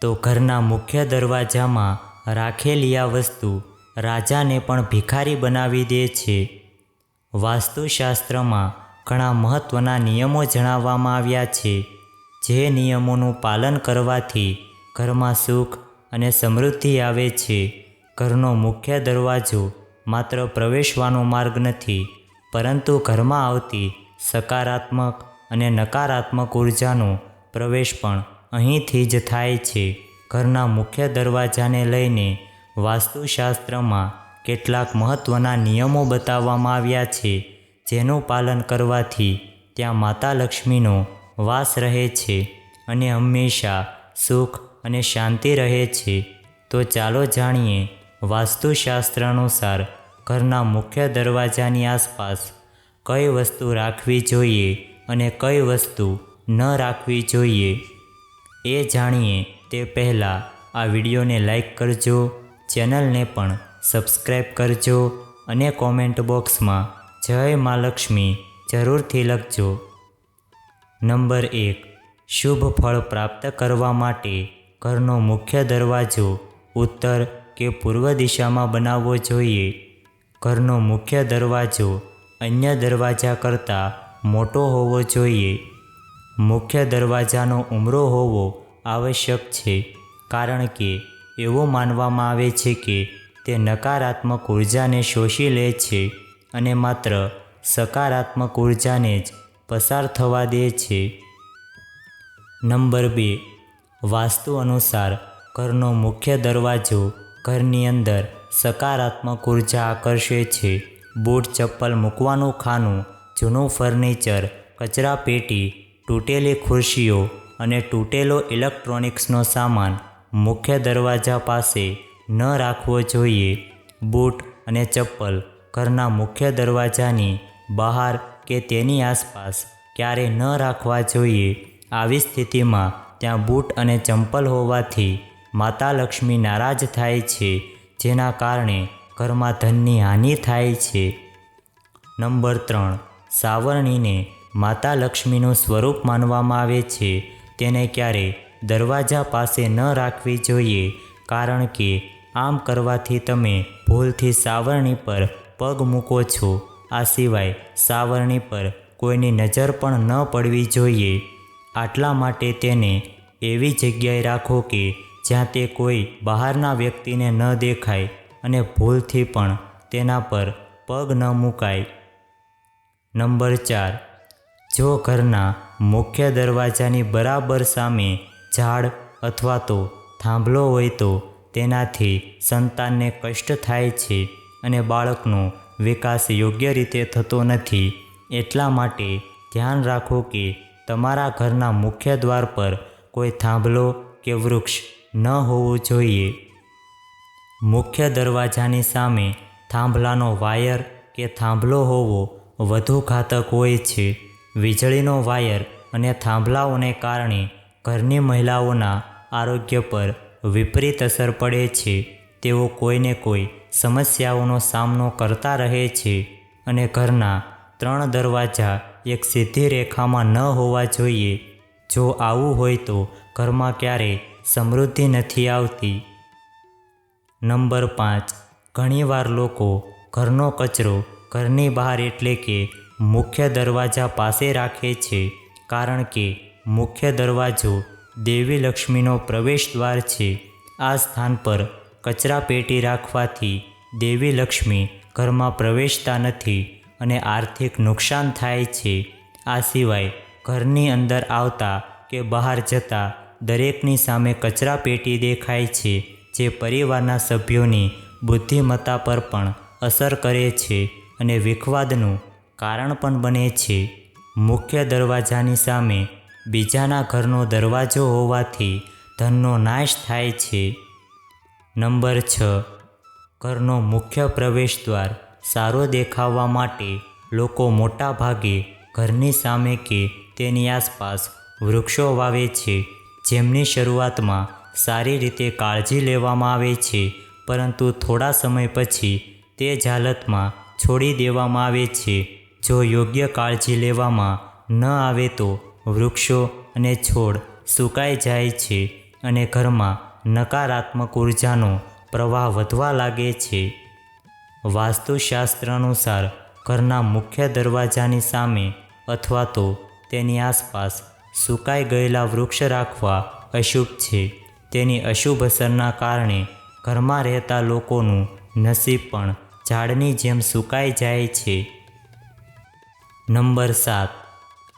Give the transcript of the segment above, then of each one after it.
તો ઘરના મુખ્ય દરવાજામાં રાખેલી આ વસ્તુ રાજાને પણ ભિખારી બનાવી દે છે. વાસ્તુશાસ્ત્રમાં ઘણા મહત્ત્વના નિયમો જણાવવામાં આવ્યા છે. જે નિયમોનું પાલન કરવાથી ઘરમાં સુખ અને સમૃદ્ધિ આવે છે. ઘરનો મુખ્ય દરવાજો માત્ર પ્રવેશવાનો માર્ગ નથી, પરંતુ ઘરમાં આવતી સકારાત્મક અને નકારાત્મક ઉર્જાનો પ્રવેશ પણ અહીંથી જ થાય છે. ઘરના મુખ્ય દરવાજાને લઈને વાસ્તુશાસ્ત્રમાં કેટલાક મહત્ત્વના નિયમો બતાવવામાં આવ્યા છે, જેનું પાલન કરવાથી ત્યાં માતા લક્ષ્મીનો વાસ રહે છે અને હંમેશા સુખ અને શાંતિ રહે છે. તો ચાલો જાણીએ વાસ્તુશાસ્ત્ર અનુસાર ઘરના મુખ્ય દરવાજાની આસપાસ કઈ વસ્તુ રાખવી જોઈએ અને કઈ વસ્તુ ન રાખવી જોઈએ. એ જાણીએ તે પહેલાં આ વિડીયોને લાઈક કરજો, ચેનલને પણ સબસ્ક્રાઈબ કરજો અને કોમેન્ટ બોક્સમાં જય મા લક્ષ્મી જરૂરથી લખજો. નંબર એક, શુભ ફળ પ્રાપ્ત કરવા માટે ઘરનો મુખ્ય દરવાજો ઉત્તર કે પૂર્વ દિશામાં બનાવવો જોઈએ. ઘરનો મુખ્ય દરવાજો અન્ય દરવાજા કરતાં મોટો હોવો જોઈએ. મુખ્ય દરવાજાનો ઉમરો હોવો આવશ્યક છે, કારણ કે એવું માનવામાં આવે છે કે તે નકારાત્મક ઉર્જાને શોષી લે છે અને માત્ર સકારાત્મક ઉર્જાને જ પસાર થવા દે છે. નંબર બે, વાસ્તુ અનુસાર ઘરનો મુખ્ય દરવાજો ઘરની અંદર સકારાત્મક ઊર્જા આકર્ષે છે. બૂટ ચપ્પલ મૂકવાનું, ખાનું, જૂનું ફર્નિચર કચરા પેટી તૂટેલી ખુરશીઓ અને તૂટેલો ઇલેક્ટ્રોનિક્સનો સામાન મુખ્ય દરવાજા પાસે ન રાખવો જોઈએ. બૂટ અને ચપ્પલ ઘરના મુખ્ય દરવાજાની બહાર કે તેની આસપાસ ક્યારે ન રાખવા જોઈએ. આવી સ્થિતિમાં ત્યાં બૂટ અને ચંપલ હોવાથી માતા લક્ષ્મી નારાજ થાય છે, જેના કારણે ઘરમાં ધનની હાનિ થાય છે. નંબર ત્રણ, સાવરણીને માતા લક્ષ્મીનું સ્વરૂપ માનવામાં આવે છે. તેને ક્યારે દરવાજા પાસે ન રાખવી જોઈએ, કારણ કે આમ કરવાથી તમે ભૂલથી સાવરણી પર પગ મૂકો છો. આ સિવાય સાવરણી પર કોઈની નજર પણ ન પડવી જોઈએ. આટલા માટે તેને એવી જગ્યાએ રાખો કે જ્યાં તે કોઈ બહારના વ્યક્તિને ન દેખાય અને ભૂલથી પણ તેના પર પગ ન મૂકાય. નંબર ચાર. જો ઘરના મુખ્ય દરવાજાની બરાબર સામે ઝાડ અથવા તો થાંભલો હોય તો તેનાથી સંતાનને કષ્ટ થાય છે અને બાળકનો વિકાસ યોગ્ય રીતે થતો નથી. એટલા માટે ધ્યાન રાખો કે તમારા ઘરના મુખ્ય દ્વાર પર કોઈ થાંભલો કે વૃક્ષ ન હોવું જોઈએ. મુખ્ય દરવાજાની સામે થાંભલાનો વાયર કે થાંભલો હોવો વધુ ઘાતક હોય છે. વીજળીનો વાયર અને થાંભલાઓને કારણે ઘરની મહિલાઓના આરોગ્ય પર વિપરીત અસર પડે છે. તેઓ કોઈને કોઈ સમસ્યાઓનો સામનો કરતા રહે છે અને ઘરના ત્રણ દરવાજા એક સીધી રેખામાં ન હોવા જોઈએ. જો આવું હોય તો ઘરમાં ક્યારેય સમૃદ્ધિ નથી આવતી. નંબર પાંચ. ઘણીવાર લોકો ઘરનો કચરો ઘરની બહાર એટલે કે મુખ્ય દરવાજા પાસે રાખે છે કારણ કે મુખ્ય દરવાજો દેવી લક્ષ્મીનો પ્રવેશ દ્વાર છે. આ સ્થાન પર કચરા પેટી રાખવાથી દેવી લક્ષ્મી ઘરમાં પ્રવેશતા નથી અને આર્થિક નુકસાન થાય છે. આ સિવાય ઘરની અંદર આવતા કે બહાર જતા દરેકની સામે કચરા પેટી દેખાય છે, જે પરિવારના સભ્યોની બુદ્ધિમત્તા પર પણ અસર કરે છે અને વિખવાદનું કારણ પણ બને છે. મુખ્ય દરવાજાની સામે બીજાના ઘરનો દરવાજો હોવાથી ધનનો નાશ થાય છે. નંબર છ. ઘરનો મુખ્ય પ્રવેશ દ્વાર સારો દેખાવા માટે લોકો મોટા ભાગે ઘરની સામે કે તેની આસપાસ વૃક્ષો વાવે છે. જેમની શરૂઆતમાં સારી રીતે કાળજી લેવામાં આવે છે, પરંતુ થોડા સમય પછી તે જ હાલતમાં છોડી દેવામાં આવે છે. જો યોગ્ય કાળજી લેવામાં ન આવે તો વૃક્ષો અને છોડ સુકાઈ જાય છે અને ઘરમાં નકારાત્મક ઉર્જાનો પ્રવાહ વધવા લાગે છે. વાસ્તુશાસ્ત્ર અનુસાર ઘરના મુખ્ય દરવાજાની સામે અથવા તો તેની આસપાસ સુકાઈ ગયેલા વૃક્ષ રાખવા અશુભ છે. તેની અશુભ અસરના કારણે ઘરમાં રહેતા લોકોનું નસીબ પણ ઝાડની જેમ સુકાઈ જાય છે. નંબર સાત.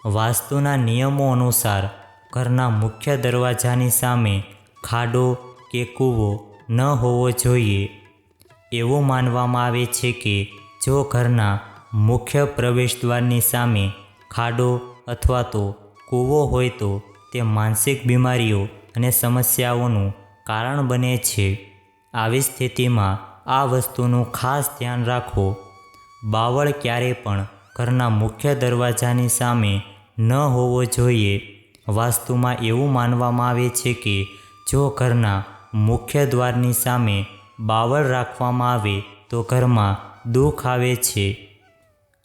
વાસ્તુના નિયમો અનુસાર ઘરના મુખ્ય દરવાજાની સામે ખાડો કે કૂવો ન હોવો જોઈએ. એવું માનવામાં આવે છે કે જો ઘરના મુખ્ય પ્રવેશદ્વારની સામે ખાડો અથવા તો કૂવો હોય તો તે માનસિક બીમારીઓ અને સમસ્યાઓનું કારણ બને છે. આવી સ્થિતિમાં આ વસ્તુનું ખાસ ધ્યાન રાખો. બાવળ ક્યારે પણ ઘરના મુખ્ય દરવાજાની સામે ન હોવો જોઈએ. વાસ્તુમાં એવું માનવામાં આવે છે કે જો ઘરના મુખ્ય દ્વારની સામે બાવળ રાખવામાં આવે તો ઘરમાં દુઃખ આવે છે.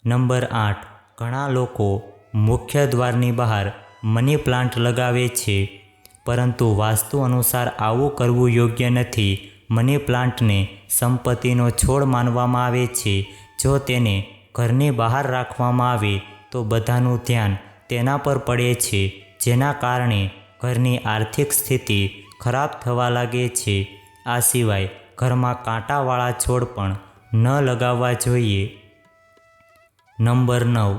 નંબર આઠ. ઘણા લોકો મુખ્ય દ્વારની બહાર મની પ્લાન્ટ લગાવે છે, પરંતુ વાસ્તુ અનુસાર આવું કરવું યોગ્ય નથી. મની પ્લાન્ટને સંપત્તિનો છોડ માનવામાં આવે છે. જો તેને ઘરની બહાર રાખવામાં આવે તો બધાનું ધ્યાન તેના પર પડે છે, જેના કારણે ઘરની આર્થિક સ્થિતિ ખરાબ થવા લાગે છે. આ સિવાય ઘરમાં કાંટાવાળા છોડ પણ ન લગાવવા જોઈએ. નંબર નવ.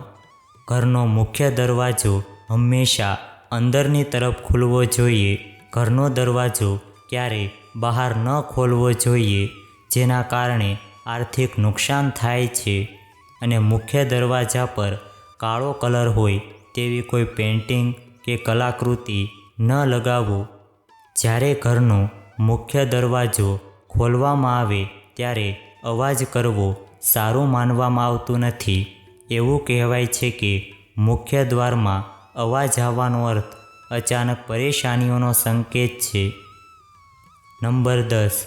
ઘરનો મુખ્ય દરવાજો હંમેશા અંદરની તરફ ખુલવો જોઈએ. ઘરનો દરવાજો ક્યારે બહાર ન ખોલવો જોઈએ, જેના કારણે આર્થિક નુકસાન થાય છે. અને મુખ્ય દરવાજા પર કાળો કલર હોય તેવી કોઈ પેઇન્ટિંગ કે કલાકૃતિ ન લગાવો જ્યારે ઘરનો મુખ્ય દરવાજો ખોલવામાં આવે ત્યારે અવાજ કરવો સારું માનવામાં આવતું નથી. એવું કહેવાય છે કે મુખ્ય દ્વારમાં અવાજ આવવાનો અર્થ અચાનક પરેશાનીઓનો સંકેત છે. નંબર દસ.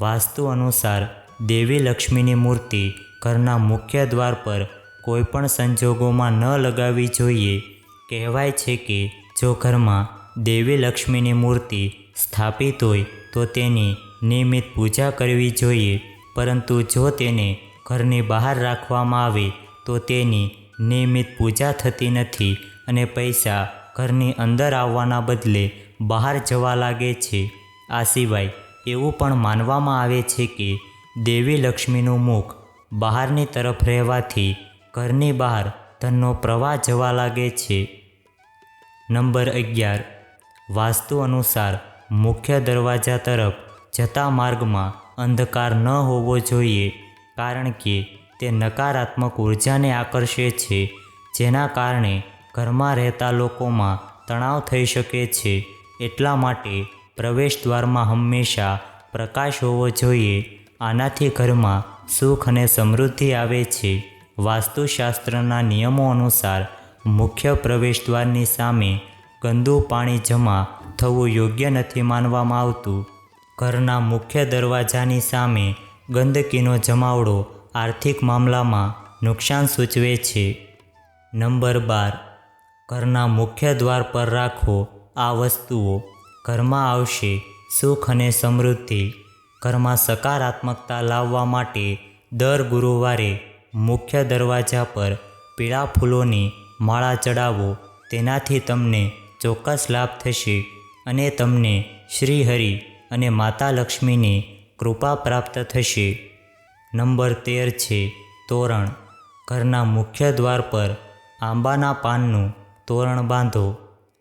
વાસ્તુ અનુસાર દેવી લક્ષ્મીની મૂર્તિ ઘરના મુખ્ય દ્વાર પર કોઈપણ સંજોગોમાં ન લગાવવી જોઈએ. કહેવાય છે કે, જો ઘરમાં દેવી લક્ષ્મીની મૂર્તિ સ્થાપિત હોય, તો તેની નિયમિત પૂજા કરવી જોઈએ. પરંતુ જો તેને ઘરની બહાર રાખવામાં આવે, તો તેની નિયમિત પૂજા થતી નથી અને પૈસા ઘરની અંદર આવવાના બદલે બહાર જવા લાગે છે. આ સિવાય એવું પણ માનવામાં આવે છે કે, દેવી લક્ષ્મીનું મુખ બહારની તરફ રહેવાથી ઘરની બહાર ધનનો પ્રવાહ જવા લાગે છે. નંબર અગિયાર. વાસ્તુ અનુસાર મુખ્ય દરવાજા તરફ જતા માર્ગમાં અંધકાર ન હોવો જોઈએ, કારણ કે તે નકારાત્મક ઉર્જાને આકર્ષે છે, જેના કારણે ઘરમાં રહેતા લોકોમાં તણાવ થઈ શકે છે. એટલા માટે પ્રવેશ દ્વારમાં હંમેશા પ્રકાશ હોવો જોઈએ. આનાથી ઘરમાં સુખ અને સમૃદ્ધિ આવે છે. વાસ્તુશાસ્ત્રના નિયમો અનુસાર મુખ્ય પ્રવેશદ્વારની સામે ગંદુ પાણી જમા થવું યોગ્ય નથી માનવામાં આવતું. ઘરના મુખ્ય દરવાજાની સામે ગંદકીનો જમાવડો આર્થિક મામલામાં નુકસાન સૂચવે છે. નંબર બાર. ઘરના મુખ્ય દ્વાર પર રાખો આ વસ્તુઓ. ઘરમાં આવશે સુખ અને સમૃદ્ધિ. ઘરમાં સકારાત્મકતા લાવવા માટે દર ગુરુવારે મુખ્ય દરવાજા પર પીળા ફૂલોની માળા ચડાવો. તેનાથી તમને ચોક્કસ લાભ થશે અને તમને શ્રીહરિ અને માતા લક્ષ્મીની કૃપા પ્રાપ્ત થશે. નંબર તેર છે તોરણ. ઘરના મુખ્ય દ્વાર પર આંબાના પાનનું તોરણ બાંધો.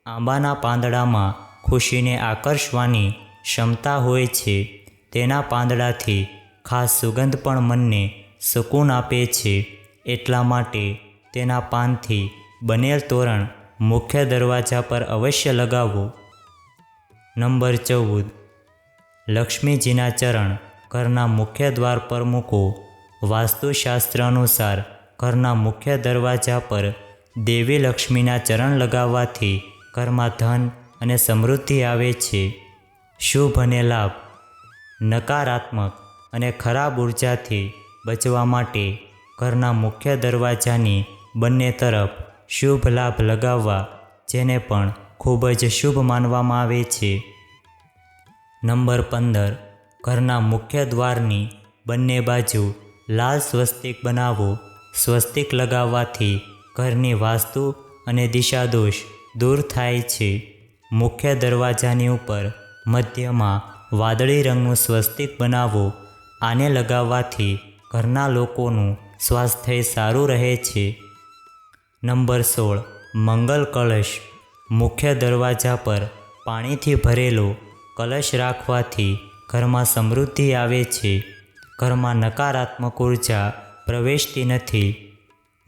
આંબાના પાંદડામાં ખુશીને આકર્ષવાની ક્ષમતા હોય છે. તેના પાંદડાથી ખાસ સુગંધ પણ મનને સુકૂન આપે છે. એટલા માટે તેના પાનથી બનેલ તોરણ મુખ્ય દરવાજા પર અવશ્ય લગાવો. નંબર ચૌદ. લક્ષ્મીજીના ચરણ ઘરના મુખ્ય દ્વાર પર મૂકો. વાસ્તુશાસ્ત્ર અનુસાર ઘરના મુખ્ય દરવાજા પર દેવી લક્ષ્મીના ચરણ લગાવવાથી ઘરમાં ધન અને સમૃદ્ધિ આવે છે. શુભ અને લાભ. નકારાત્મક અને ખરાબ ઉર્જાથી બચવા માટે ઘરના મુખ્ય દરવાજાની બંને તરફ શુભ લાભ લગાવવા જેને પણ ખૂબ જ શુભ માનવામાં આવે છે. નંબર પંદર. ઘરના મુખ્ય દ્વારની બંને બાજુ લાલ સ્વસ્તિક બનાવો. સ્વસ્તિક લગાવવાથી ઘરની વાસ્તુ અને દિશાદોષ દૂર થાય છે. મુખ્ય દરવાજાની ઉપર મધ્યમાં વાદળી રંગનું સ્વસ્તિક બનાવો. આને લગાવવાથી ઘરના લોકોનું સ્વાસ્થ્ય સારું રહે છે. નંબર સોળ. મંગલ કળશ મુખ્ય દરવાજા પર પાણીથી ભરેલો કલશ રાખવાથી ઘરમાં સમૃદ્ધિ આવે છે. ઘરમાં નકારાત્મક ઊર્જા પ્રવેશતી નથી.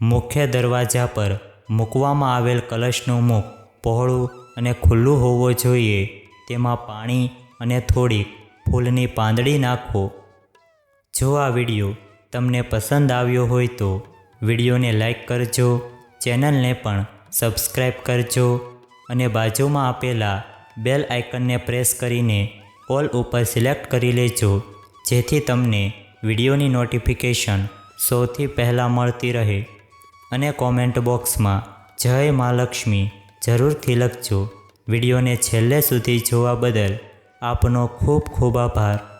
મુખ્ય દરવાજા પર મૂકવામાં આવેલ કલશનું મુખ પહોળું અને ખુલ્લું હોવું જોઈએ. તેમાં પાણી અને થોડીક ફૂલની પાંદડી નાખો. જો આ વીડિયો તમને પસંદ આવ્યો હોય તો વિડીયોને લાઈક કરજો, ચેનલને પણ સબસ્ક્રાઈબ કરજો અને બાજુમાં આપેલા બેલ આઇકનને પ્રેસ કરીને ઓલ ઉપર સિલેક્ટ કરી લેજો, જેથી તમને વિડીયોની નોટિફિકેશન સૌથી પહેલાં મળતી રહે. અને કોમેન્ટ બોક્સમાં જય મહાલક્ષ્મી જરૂરથી લખજો. વિડીયોને છેલ્લે સુધી જોવા બદલ આપનો ખૂબ ખૂબ આભાર.